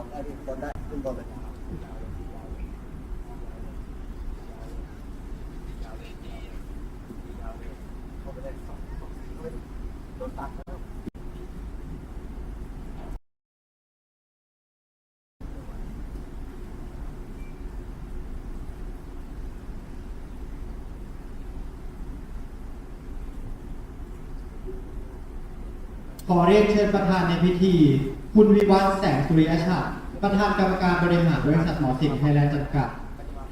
ของได้ที่คนได้ขึ้นบนเลยเข้าไปได้สองสองเข้าไปโดนตัดแล้ว ขอเรียนเชิญประธานในพิธี คุณวิวัฒน์แสงสุริยชัดประธานกรรมการบริหารบริษัทหมอสิงห์ไทยแลนด์จำกัด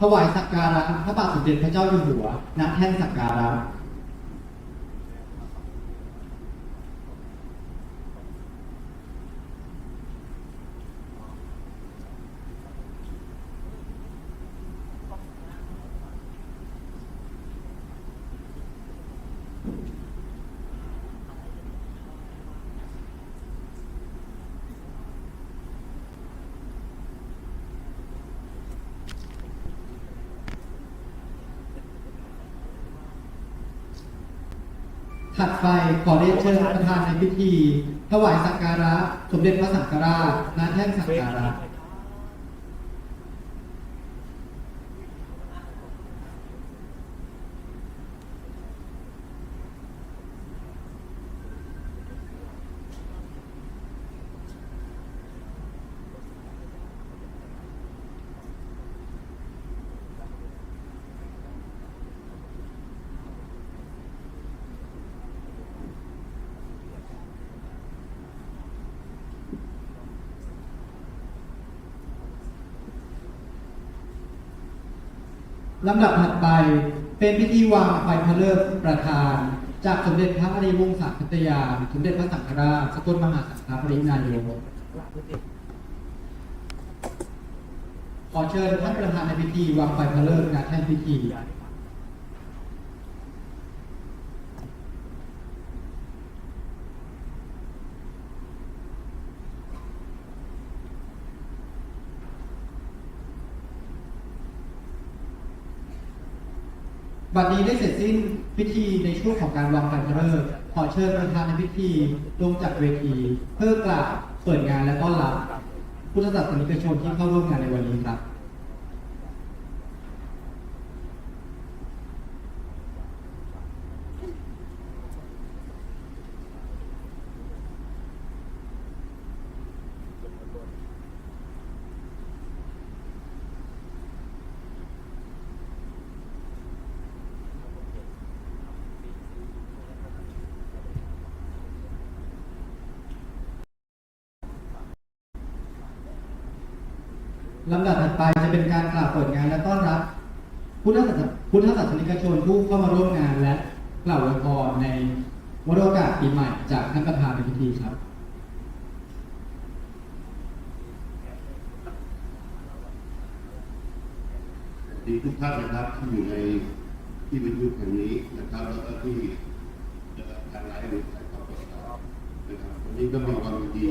ถวายสักการะพระบาทสมเด็จพระเจ้าอยู่หัวณแท่นสักการะ ถัดไปขอเรียนเชิญประธานในพิธี ถวายสักการะ สมเด็จพระสังฆราชณแท่นสักการะ ลำดับถัดไปเป็นพิธีวางไฟพระเลิกประธาน จากสมเด็จพระอริยวงศาคตยา สมเด็จพระสังฆราชสกลมหาสังฆปรินายกขอเชิญท่านประธานในพิธีวางไฟพระเลิกษ์ณแท่นพิธี บัดนี้ได้เสร็จสิ้นพิธีในช่วงของการวางไฟพระฤกษ์ขอเชิญประธานในพิธีลงจากเวที เพื่อกล่าวเปิดงานและต้อนรับพุทธศาสนิกชนที่เข้าร่วมงานในวันนี้ครับ ลำดับถัดไปจะเป็นการกล่าวเปิดงานและต้อนรับพุทธศาสพุทธศาสนิกชนผู้เข้ามาร่วมงานและกล่าวอวยพรในวโรกาสปีใหม่จากท่านประธานในพิธีครับสวัสดีทุกท่านนะครับที่อยู่ในที่ประชุมแห่งนี้นะครับแล้วก็ที่เอ่อทางไลฟ์หรือถ่ายทอดสดนะครับวันนี้ก็มีความยินดี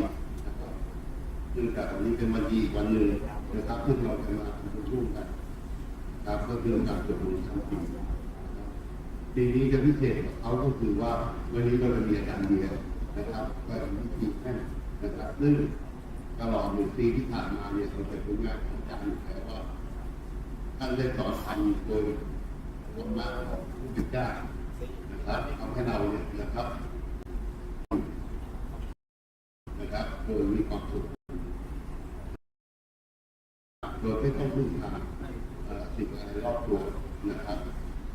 นื่องจากวันนี้เป็นวันดีอีกวันหนึ่งนะครับซึ่เราจะมาประชุมกันนะครับก็คือการจดลงชั้นปีปีนี้จะพิเศษเขาก็คือว่าวันนี้เราจะมีอาจารย์เดียวนะครับก็เป็นพิธีแท่นนะครับซึ่งตลอดหนึ่งปีที่ผ่านมาเนี่ยเราจะเป็นงานของอาจารย์อยู่แล้วว่าท่านได้สอนทำโดยธรรมะของพระพุทธเจ้านะครับทำให้เราเนี่ยนะครับนะครับโดยมีความสุข ยไม่ต้องพึ่งพาเอ่อสิ่งอะไรรอบตัวนะครับ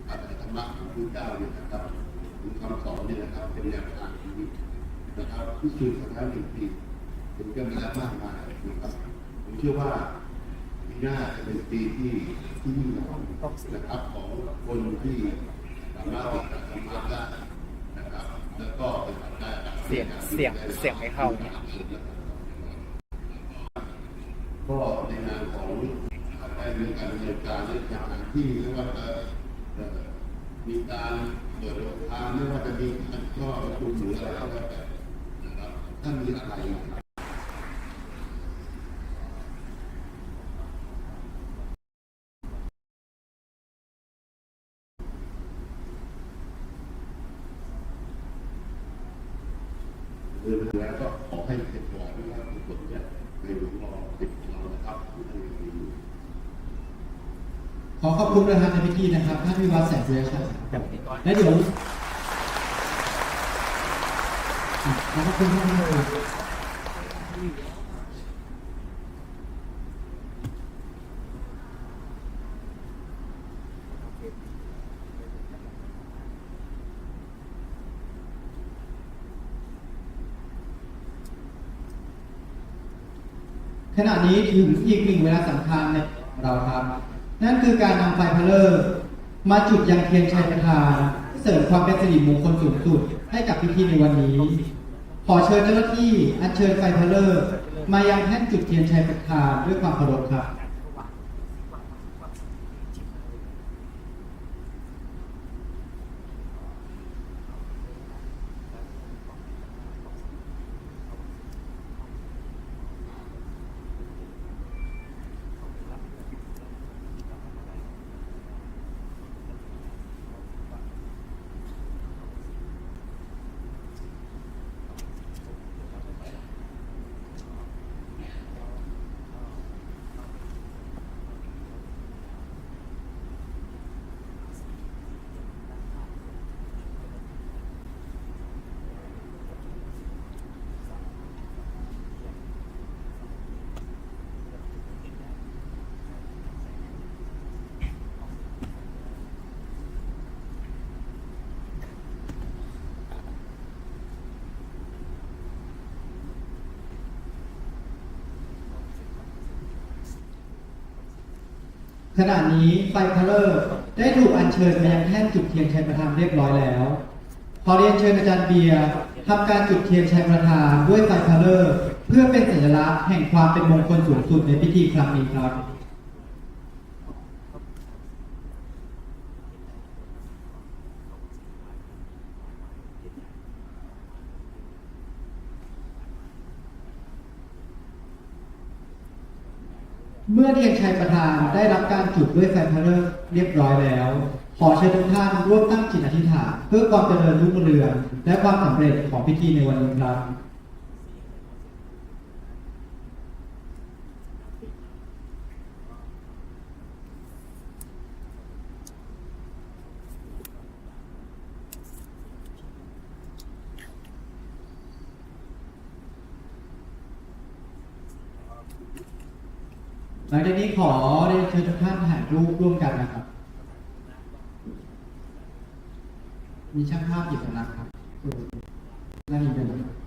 อาศัยธรรมะของพระพุทธเจ้าเนี่ยนะครับหรือคำสอนเนี่ยนะครับ เป็นแนวทางชีวิตนะครับที่สื่อสารหนึ่งปีเป็นก็มีแล้วมากมายนะครับผมเชื่อว่าปีหน้าจะเป็นปีที่ที่ยิ่งใหญ่นะครับของคนที่สามารถติดตามธรรมะได้นะครับ แล้วก็ปฏิบัติได้ตามเสียงเสียงเสียงไม่เข้าเนี่ยก็ใน งานของได้มีการดำเนินการในสถานที่ไม่ว่าจะมีการเปิดโรงทานไม่ว่าจะมีการก็ประชุมหรืออะไรก็แล้วแต่นะครับถ้ามีอะไรนะครับ เดินแล้วก็ขอให้เสร็จก่อนนะครับทุกคนจะในหลวงรอสิบ คุณประธานในพิธีนะครับท่านวิวัฒน์แสงสุริยชัยและเดี๋ยวอะขอบคุณท่านด้วยขณะนี้ถึงอีกหนึ่งเวลาสำคัญในเราครับ นั่นคือการนำไฟพะเลอร์มาจุดยังเทียนชัยประทานเสริมความเป็นสิริมงคลสูงสุดให้กับพิธีในวันนี้ ขอเชิญเจ้าหน้าที่อัญเชิญไฟพะเลอร์มายังแท่นจุดเทียนชัยประทานด้วยความเคารพครับ ขณะนี้ไฟคาเลอร์ได้ถูกอัญเชิญมายังแท่นจุดเทียนชัยประธานเรียบร้อยแล้ว ขอเรียนเชิญอาจารย์เบียร์ทำการจุดเทียนชัยประธานด้วยไฟคาเลอร์ เพื่อเป็นสัญลักษณ์แห่งความเป็นมงคลสูงสุดในพิธีครั้งนี้ครับ เมื่อเทียนชัยประธานได้รับการจุดด้วยไฟพะเลอร์เรียบร้อยแล้ว ขอเชิญทุกท่านร่วมตั้งจิตอธิษฐานเพื่อความเจริญรุ่งเรืองและความสำเร็จของพิธีในวันนี้ครับ หลังจากนี้ขอเรียนเชิญทุกท่านถ่ายรูปร่วมกันนะครับ มีช่างภาพอยู่สัญลักษณ์ครับนั่นนี่เป็นนะครับ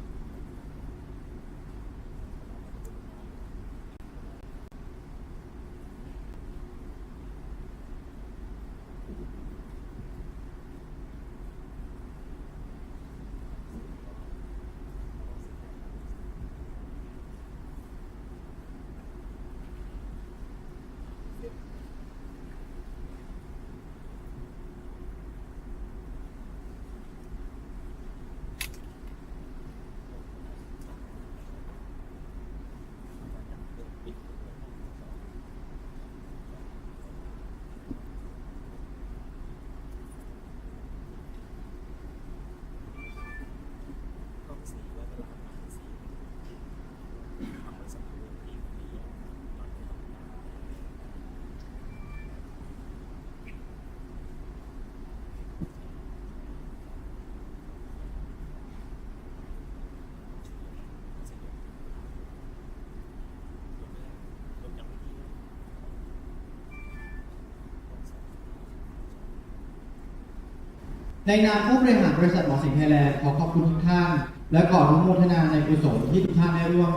ในนามผู้บริหารบริษัทหมอสิงห์ไทยแลนด์ขอขอบคุณทุกท่าน และขออนุโมทนาในกุศลที่ทุกท่านได้ร่วม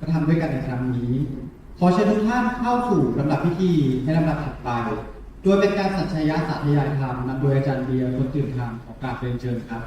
กระทำด้วยกันในครั้งนี้ ขอเชิญทุกท่านเข้าสู่ลำดับพิธีในลำดับถัดไป โดยเป็นการสัจชยะสาธยายธรรมนำโดยอาจารย์เบียร์คนตื่นธรรมขอกราบเรียนเชิญครับ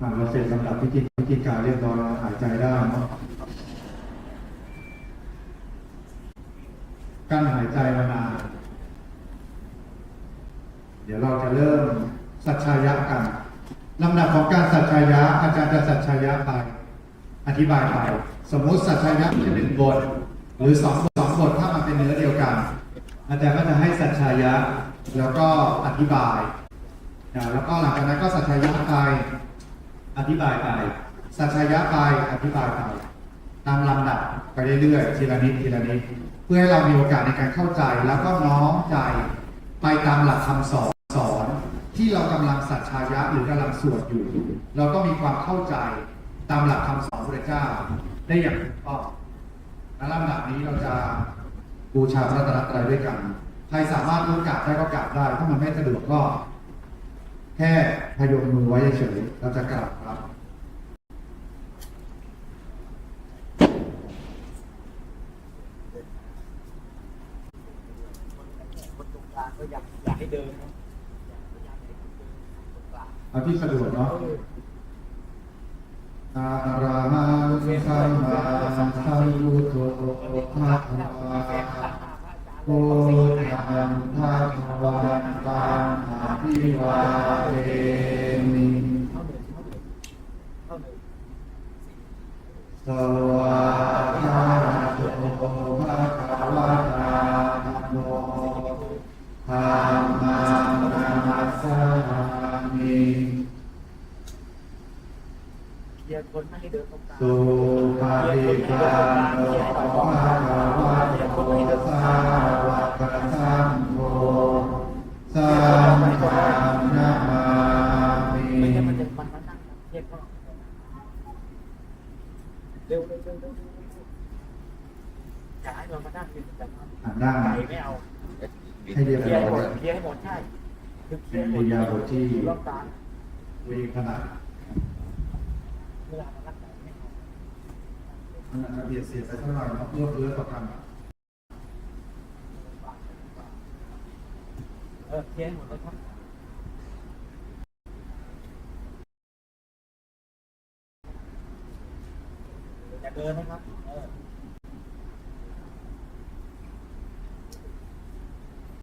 อ่าเราเสร็จลำดับพิธีพิธีการเรียบร้อยแล้วหายใจได้เนาะกั้นหายใจมานานเดี๋ยวเราจะเริ่มสัจชายะกันลำดับของการสัจชายะอาจารย์จะสัจชายะไปอธิบายไปสมมุติสัจชายะหนึ่งบท หรือสองสองบทถ้ามันเป็นเนื้อเดียวกัน อาจารย์ก็จะให้สัจชายะแล้วก็อธิบาย แล้วก็หลังจากนั้นก็สัจชายะไป อธิบายไปสัจชยะไปอธิบายไปตามลำดับไปเรื่อยๆทีละนิดทีละนิดเพื่อให้เรามีโอกาสในการเข้าใจแล้วก็น้อมใจไปตามหลักคำสอนสอน ที่เรากำลังสัจชายะหรือกำลังสวดอยู่ เราต้องมีความเข้าใจตามหลักคำสอนพระเจ้า ได้อย่างถูกต้องและลำดับนี้เราจะบูชาพระตรัตนตรัยด้วยกัน ใครสามารถรู้กราบได้ก็กราบได้ ถ้ามันไม่สะดวกก็ แค่พยมมือไว้เฉยๆเราจะกราบครับ คนตรงกลางก็อยากอยากให้เดินนะอยากให้เดินตรงกลางเอาที่สะดวกเนาะอะระหังสัมมาสัมพุทโธภะคะวะโอตังภะคะวันตังอะ ภิวาเทมิเข้าหนึ่งสวากขาโตภะคะวะตาโมธัมมังนาสามิเยียคนไม่ให้เดินตรงกางสุปฏิปันโนภะคะวะโตสาวกสังโฆสัมมานามามิ ไม่ใช่มันจะมันมานั่งเทียบก็เร็วเร็วเร็วเร็วอยากให้มันมานั่งยืนกันหันหน้าใจไม่เอาให้เรียบเคลียร้ร์ให้หมอดยเคลียร์ให้หมดใช่คือเคลีเป็ยนร์ให้หมปิดยาบทที่รอบกลางวีขนาดเวลามันรักษาไม่เอามันอาจจะเบียดเสียดไปเท่าไหร่เนาะเพื่อเพื่อต่อกันเออเคลียร์ให้หมดเลยครับอย่าเดินนะครับ